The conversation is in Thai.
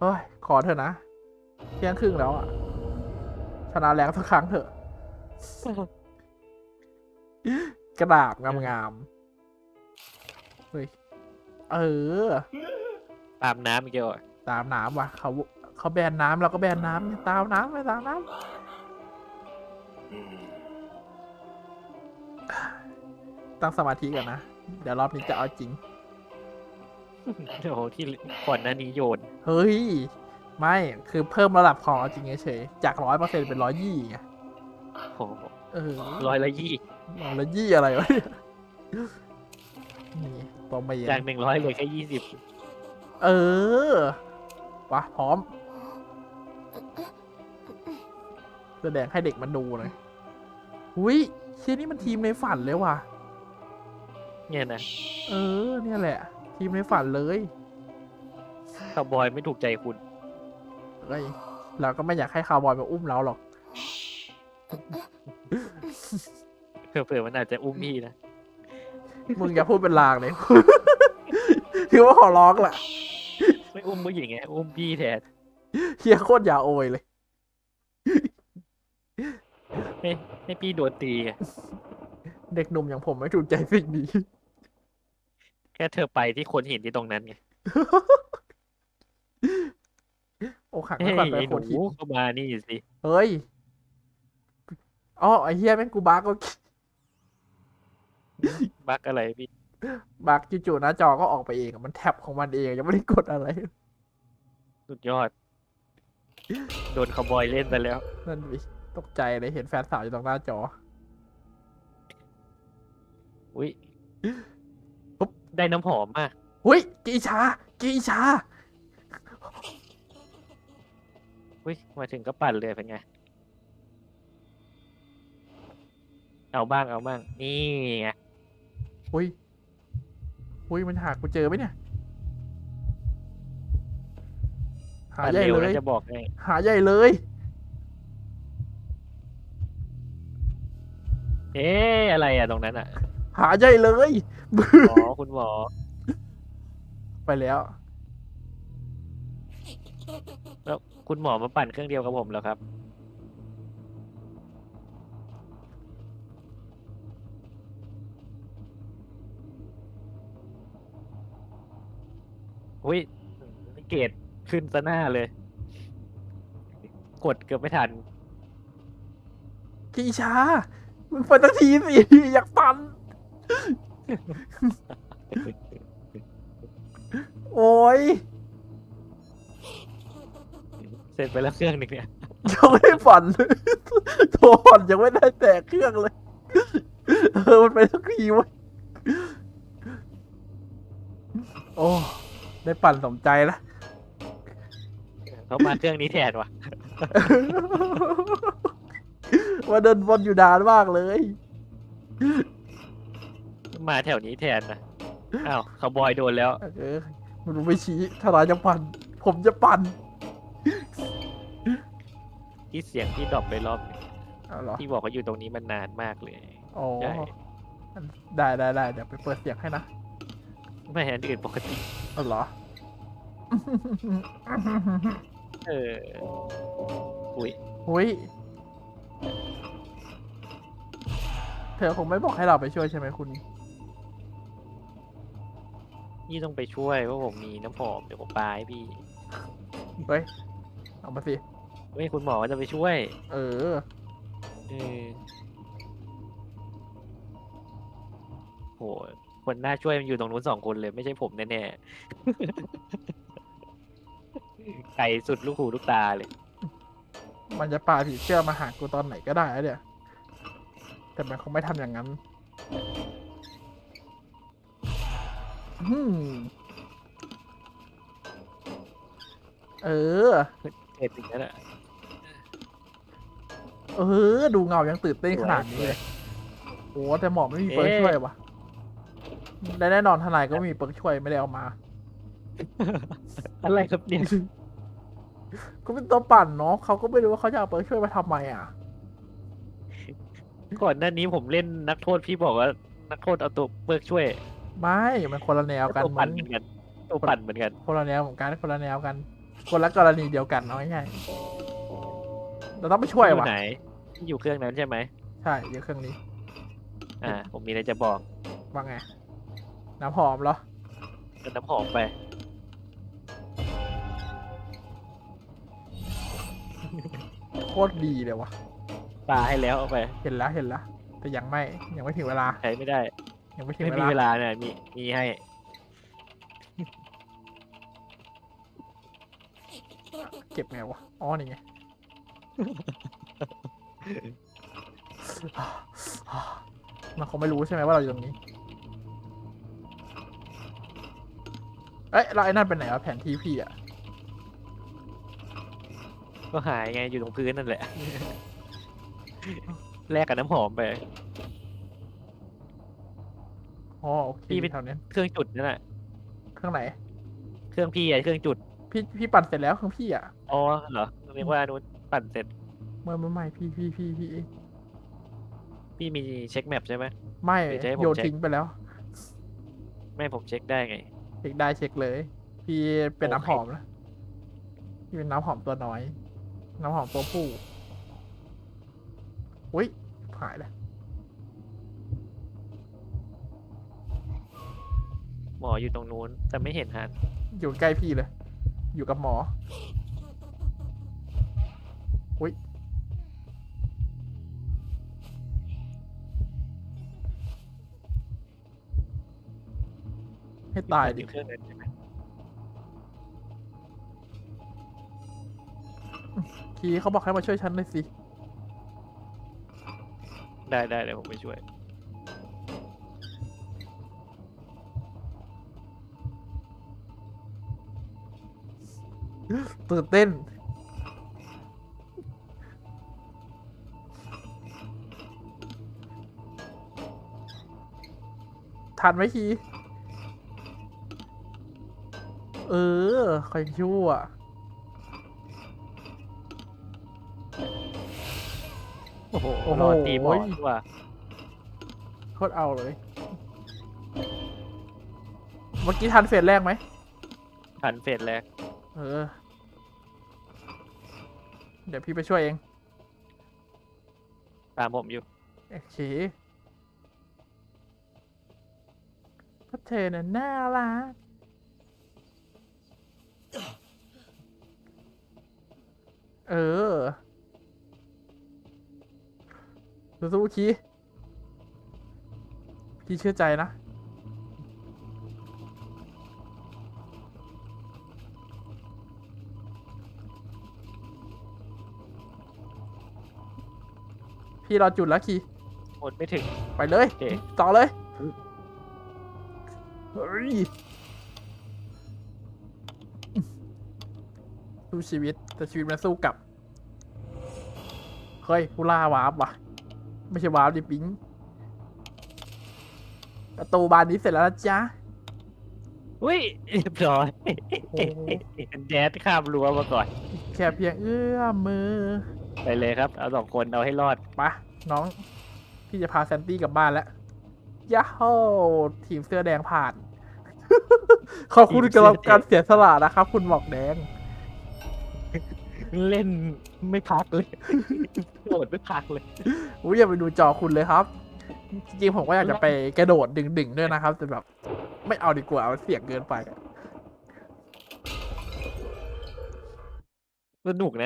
เฮ้ย ขอเถอะนะเที่ยงครึ่งแล้วอะชนะแรงสักครั้งเถอะ กระดาบงามๆเฮ้ย เออ ตามน้ำอีกเดียวอะตามน้ำว่ะ เขาเขาแบนน้ำเราก็แบนน้ำตามน้ำไปตามน้ำตั้งสมาธิกันนะ เดี๋ยวรอบนี้จะเอาจริง โอ้โหที่ก่อนหน้านี้โยน เฮ้ย ไม่คือเพิ่มระดับของเอาจริงเฉยๆจากร้อยเปอร์เซ็นเป็นร้อยยี่ไงโอ้โหเออร้อยละยี่ร้อยละยี่อะไรวะเนี่ยนี่ตัวเมียจากหนึ่งร้อยเหลือแค่ยี่สิบเออวะพร้อม แสดงให้เด็กมันดูหน่อยอุ้ยเชี่ยนี่มันทีมในฝันเลยว่ะ เนี่ยนะ เออ เนี่ยแหละ ทีมในฝันเลยคาวบอยไม่ถูกใจคุณ เฮ้ยเราก็ไม่อยากให้คาวบอยมาอุ้มเราหรอก เผื่อๆมันอาจจะอุ้มพี่นะ มึงอย่าพูดเป็นลางเลยคือว่าขอร้องแหละไม่อุ้มผู้หญิงไงอุ้มพี่แทนเฮียโคตรอย่าโอยเลยให้ให้พี่โดนตีไง เด็กหนุ่มอย่างผมไม่ถูกใจสิ่งนี้แค่เธอไปที่คนเห็นที่ตรงนั้นไงโอ้ขังเฮ้ไว้ยก่อนไปไอ้หโคนูตรหินเข้ามานี่สิ เฮ้ยอ๋อไอเฮียแม่งกูบักก็บักอะไรพี่บักจู่ๆหน้าจอก็ออกไปเองอะมันแท็บของมันเองยังไม่ได้กดอะไร สุดยอด โดนคาวบอยเล่นไปแล้ว นั่นดิตกใจเลยเห็นแฟนสาวอยู่ตรงหน้าจอ อุ้ยปุ๊บ ได้น้ำหอมมากหุ้ยกีชากีชาอุ้ยมาถึงก็ปั่นเลยเป็นไง เอาบ้างเอาบ้าง นี่ไงหุ้ยหุ้ยมันหากูเจอไหมเนี่ย หาปั่นใหญ่เร็วเลนะย จะบอกให้หาใหญ่เลย เอ๊ะอะไรอะตรงนั้นอะ หาใหญ่เลย หมอคุณหมอไปแล้ว แล้วคุณหมอมาปั่นเครื่องเดียวกับผมแล้วครับ อุ้ยเกรดขึ้นซะหน้าเลย กดเกือบไม่ทันกีชามึงไปตั้งทีสิอยากปัน โอ้ยเสร็จไปแล้วเครื่องหนึ่งเนี่ยยังไม่ได้ฝันเลยโทรฝันยังไม่ได้แตกเครื่องเลย เออ มันไปสักทีเว้ยโอ้ ได้ปั่นสมใจแล้วเขามาเครื่องนี้แทนว่ะว่าเดินบนอยู่นานมากเลย มาแถวนี้แทนนะอ้าวเขาวบอยโดนแล้ว เออมันไม่ชี้ถ้าร้านจะปั่น ผมจะปั่นที่เสียงที่ดรอปไปรอบหนึ่งเอาเหรอที่บอกว่าอยู่ตรงนี้มันนานมากเลย อ๋อใช่ได้ได้ได้เดี๋ยวไปเปิดเสียงให้นะ ไม่อันอื่นปกติ เอาเหรอ เอออุ้ยอุ้ยเธอคงไม่บอกให้เราไปช่วยใช่ไหมคุณ นี่ต้องไปช่วยเพราะผมมีน้ำหอมเดี๋ยวผมปาให้พี่เฮ้ย เอามาสิ เฮ้ยคุณหมอจะไปช่วยเออ เออโหคนน่าช่วยมันอยู่ตรงนู้นสองคนเลยไม่ใช่ผมแน่ๆ ไกลสุดลูกหูลูกตาเลย มันจะปาผีเชื่อมาหากูตอนไหนก็ได้อะเนี่ย แต่มันคงไม่ทำอย่างนั้นอืม เออเสร็จถึงนั้นอะเออ ดูเงายังตื่นเต้นขนาดนี้เลยโอ้แต่หมอไม่มีเปิร์กช่วยวะและแน่นอนทนายก็ไม่มีเปิร์กช่วยไม่ได้เอามา อะไรครับเนี่ยก็เป็นตัวปั่นเนาะเขาก็ไม่รู้ว่าเขาจะเอาเปิร์กช่วยมาทำไมอะ ก่อนหน้านี้ผมเล่นนักโทษพี่บอกว่า นักโทษเอาตัวเบิกช่วย ไม่มันคนละแนวกันตัวมึปั่นงเหมือนกันตัวปั่นเหมือนกันคนละแนวเหมือนกันคนละแนวกัน คนละกรณีเดียวกันเอาง่ายๆเราต้องไปช่วยอยู่ว่ะไหนที่อยู่เครื่องนั้นใช่ไหมใช่เดี๋ยวเครื่องนี้อ่า ผมมีอะไรจะบอกว่าไง น้ำหอมเหรอเป็นน้ำหอมไป โคตรดีเลยวะปลาให้แล้วเอาไป เห็นแล้วเห็นแล้วแต่ยังไม่ยังไม่ถึงเวลา ใช้ไม่ได้ ยังไม่ถึงไม่เวมีลาเวลาเนี่ยมีมีให้ เก็บไงวะ อ๋อ นี่ไง มันคงไม่รู้ใช่ไหมว่าเราอยู่ตรงนี้ เอ้ยเราไอ้นั่นเป็นไหนวะแผนที่พี่อะก็หายไงอยู่ตรงพื้นนั่นแหละ แลกกับน้ำหอมไป อ๋อโอเคพี่ไป แถวนี้เครื่องจุดนั่นแหละเครื่องไหน เครื่องพี่อะเครื่องจุดพี่พี่ปั่นเสร็จแล้วเครื่องพี่อะอ๋อเหรอเรียกว่านู้นปั่นเสร็จเมื่อเมื่อไม่พี่พี่พี่พี่พี่มีเช็คแมปใช่ไหม ไม่เดี๋ยวจะให้ผมโยนเช็ค ทิ้งไปแล้วไม่ผมเช็คได้ไง เช็คได้เช็คเลย พี่เป็นโอเค น้ำหอมนะพี่เป็นน้ำหอมตัวน้อย น้ำหอมตัวผู้อุ้ยหายแล้ว หมออยู่ตรงนู้น แต่ไม่เห็นฮันอยู่ใกล้พี่เลย อยู่กับหมอ อุ้ยให้ตายดิ เครื่องนั้นใช่ไหมคีเขาบอกให้มาช่วยฉันเลยสิ ได้ได้เดี๋ยวผมไปช่วย ตื่นเต้น ทันไหมคีเออใครชั่วโอ้โหโอ้โหรอตีหมอดีกว่าโคตรเอาเลย เมื่อกี้ทันเฟสแรกไหมทันเฟสแรก เออ เดี๋ยวพี่ไปช่วยเองตามผมอยู่โอเคเพราะเธอน่ะน่ารักเออสู้ๆคีพี่เชื่อใจนะ พี่รอจุดแล้วคีหมดไม่ถึง ไปเลย โอเค ต่อเลยเฮ้ยสู้ชีวิต แต่ชีวิตมันสู้กลับ เฮ้ยผู้ล่าวาร์ปว่ะ ไม่ใช่วาร์ปดิปิงประตูบานนี้เสร็จแล้วนะจ๊ะ อุ้ยเรียบร้อยโอ้โห แดดข้ามรั้วมาก่อน แค่เพียงเอื้อมมือไปเลยครับ เอาสองคนเอาให้รอด ไปะน้อง พี่จะพาแซนตี้กลับบ้านแล้วยาโฮทีมเสื้อแดงผ่าน ขอบคุณทีมเสื้อสำหรับแดงการเสียสละนะครับ คุณหมอกแดง เล่นไม่พักเลยโดดไม่พักเลย อุ้ยอย่าไปดูจอคุณเลยครับ จริงๆผมก็อยากจะไปกระโดดดึงๆด้วยนะครับ แต่แบบ ไม่เอาดีกว่ามันเสี่ยงเกินไป สนุกนะ